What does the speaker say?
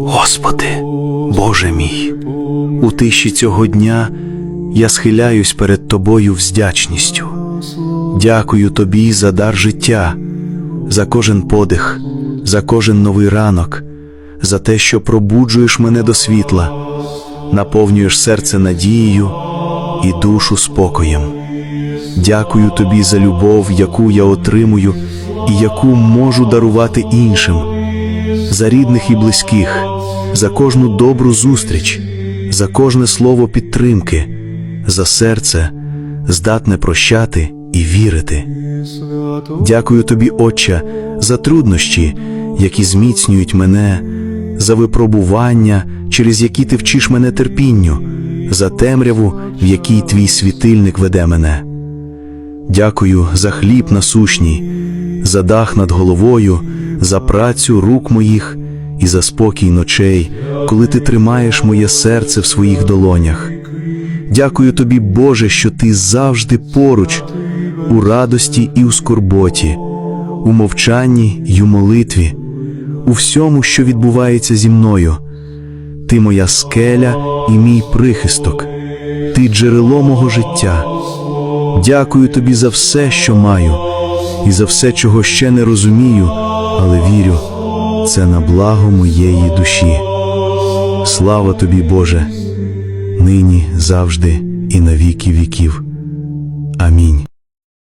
Господи, Боже мій, у тиші цього дня я схиляюсь перед Тобою вздячністю. Дякую Тобі за дар життя, за кожен подих, за кожен новий ранок, за те, що пробуджуєш мене до світла, наповнюєш серце надією і душу спокоєм. Дякую Тобі за любов, яку я отримую і яку можу дарувати іншим за рідних і близьких, за кожну добру зустріч, за кожне слово підтримки, за серце, здатне прощати і вірити. Дякую тобі, Отче, за труднощі, які зміцнюють мене, за випробування, через які ти вчиш мене терпінню, за темряву, в якій твій світильник веде мене. Дякую за хліб насущній, за дах над головою, за працю рук моїх і за спокій ночей, коли ти тримаєш моє серце в своїх долонях. Дякую тобі, Боже, що ти завжди поруч, у радості і у скорботі, у мовчанні й у молитві, у всьому, що відбувається зі мною. Ти моя скеля і мій прихисток, ти джерело мого життя. Дякую тобі за все, що маю, і за все, чого ще не розумію, але вірю, це на благо моєї душі. Слава тобі, Боже, нині, завжди і на віки віків. Амінь.